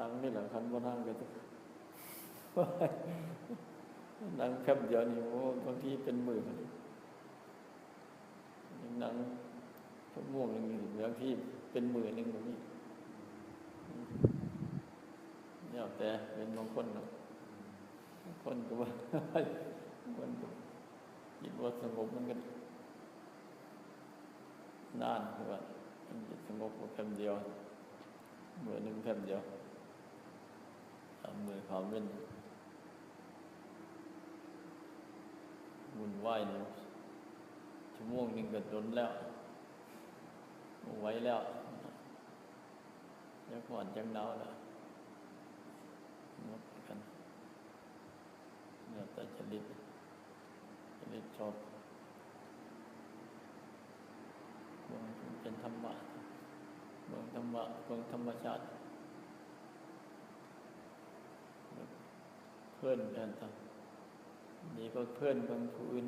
นั่งนี่แหละคันบ่นั่งก็ต้องนั่งแป๊บเดียวนี่โอ้บางทีเป็นหมื่นยังนั่งชั่วโมงหนึงบางทีเป็นหมื่นหนึงแบบนี้เนี่ยแต่เป็นบางคนเนาะบางคนก็ว่าคนก็คิดว่าสงบมันก็นานคือว่ามันสงบแป๊บเดียวหมือหนึ่งแป๊บเดียว มือความเป็นวุ่นวายนี่ชั่วโมงหนึ่งก็ดนแล้วไว้แล้วยังก่อนจังหนาแล้วหมดกันเนี่ยแต่จริตจริตชอบเมืองเป็นธรรมะเมืองธรรมะเมืองธรรมชาติ เพื่อนกันทำนี่ก็เพื่อนบางผู้อื่น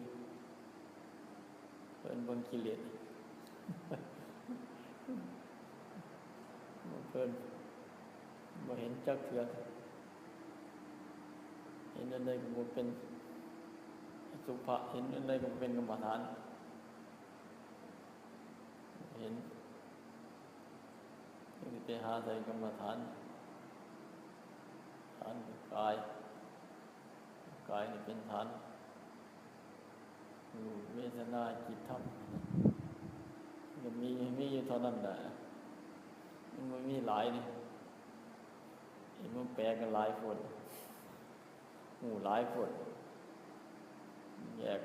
เพื่อนบางกิเลสเพื่อนมาเห็นจักเถื่อนเห็นอะไรก็บ่เป็นสุภะเห็นอะไรก็เป็นกรรมฐาน เห็นไปหาใส่กรรมฐานฐานกาย กายนี่เป็นฐานอยู่เวทนาจิตธรรมมันมีมีอยู่เท่านั้นแหละมันบ่มีหลายนี่เห็นมันแปลกันหลายคนหมู่หลายคนแยก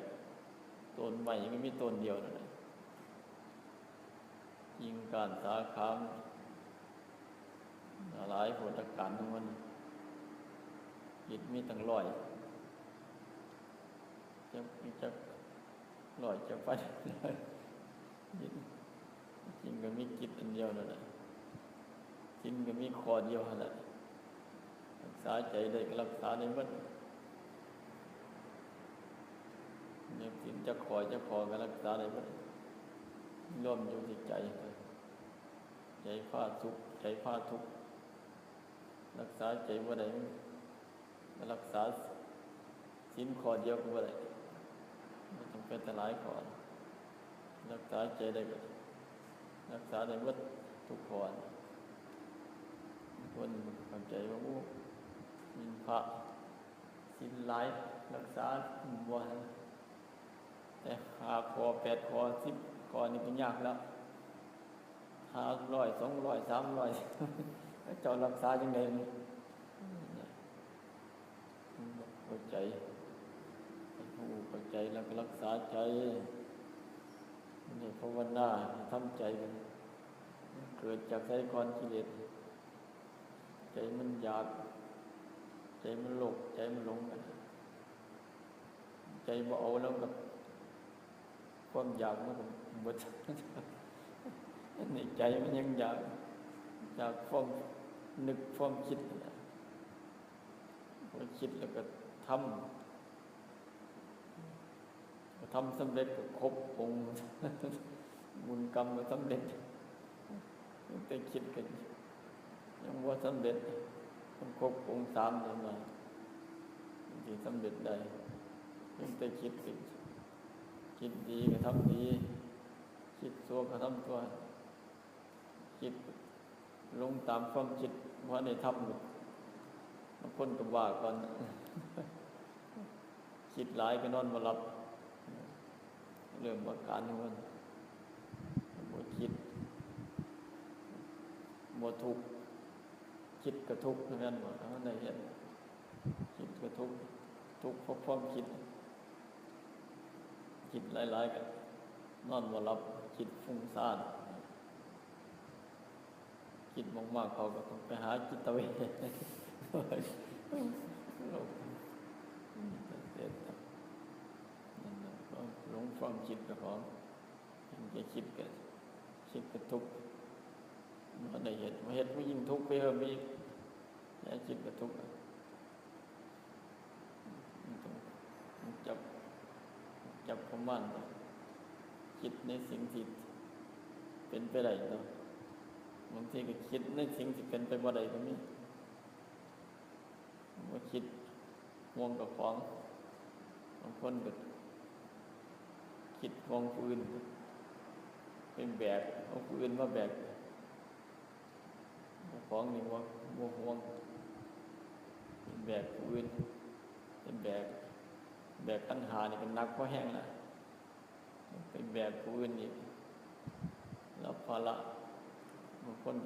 ตนใหม่ยังไม่มีตนเดียวนะยิงการสาขามหลายผลอาการของมันจิตมีตั้งร้อย จะจะลอยจะไปจิตจริงก็มีจิตอันเดียวนั่นแหละจริงก็มีคอเดียวนั่นแหละรักษาใจได้ก็รักษาได้หมดเนี่ยจริงจะคอยจะคอก็รักษาได้หมดร่วมอยู่ที่ใจใจพาทุกข์ใจพาทุกข์รักษาใจว่าใดรักษาสิ้นคอเดียวก็ว่าได ไม่ต้องเป็นแต่หลายขอรักษาใจได้ก็รักษาได้วัดทุกคนคนเข้าใจว่าโอ้มินพระสินหลายรักษาบ่ได้แต่หาคอแปดคอสิบคอนี่ก็นยากแล้วห้าร้อยสองร้อยสามร้อยเจ้ารักษายังไงนี่เข้าใจ ใจแล้วก็รักษาใจนี่ภาวนาทำใจกันเกิดจากใจก่อนกิเลสใจมันอยาก ใจมันหลงใจมันหลงกันใจบ่เอาแล้วกับความอยากมันก็หมดนี่ใจมันยังอยากอยากความนึกความคิดนะพอคิดแล้วก็ทำ ทำสำเร็จก็ครบองค์บุญกรรมก็สำเร็จแต่คิดกัน ยังว่าสำเร็จต้องครบองค์สามเลยมาที่สำเร็จได้ยังแต่คิดกันคิดดีก็ทำดี คิดชั่วก็ทำชั่วคิดลงตามความคิดว่าในทำบางคนก็ว่าก่อน คิดหลายก็นอนมาหลับ เรื่องอาการของมันหมดคิดหมดทุกคิดกระทุกข์ทั้งนั้นหมดทั้งนั้นเห็นคิดกระทุกทุกข์เพราะความคิดคิดหลายๆกันนอนมาหลับคิดฟุ้งซ่านคิดมากๆเขาก็ต้องไปหาจิตเวชโรคเสร็จ ความคิดกับของมันจะคิดกันคิดกับทุกข์มันได้เห็นมาเห็นผู้ยิ่งทุกข์ไปเพิ่มอีกอย่าคิดกับทุกข์จับจับความมั่นคิดในสิ่งที่เป็นไปได้เนาะบางทีก็คิดในสิ่งที่เป็นไปบ่ได้ก็มีมาคิดห่วงกับของบางคนก็ คิดห่วงผู้อื่นเป็นแบกเอาผู้อื่นมาแบกของนี่ว่าห่วงห่วงเป็นแบกผู้อื่นเป็นแบกแบกปัญหานี่เป็นนักเพราะแห้งนะเป็นแบกผู้อื่นอีกรับภาระบางคนก็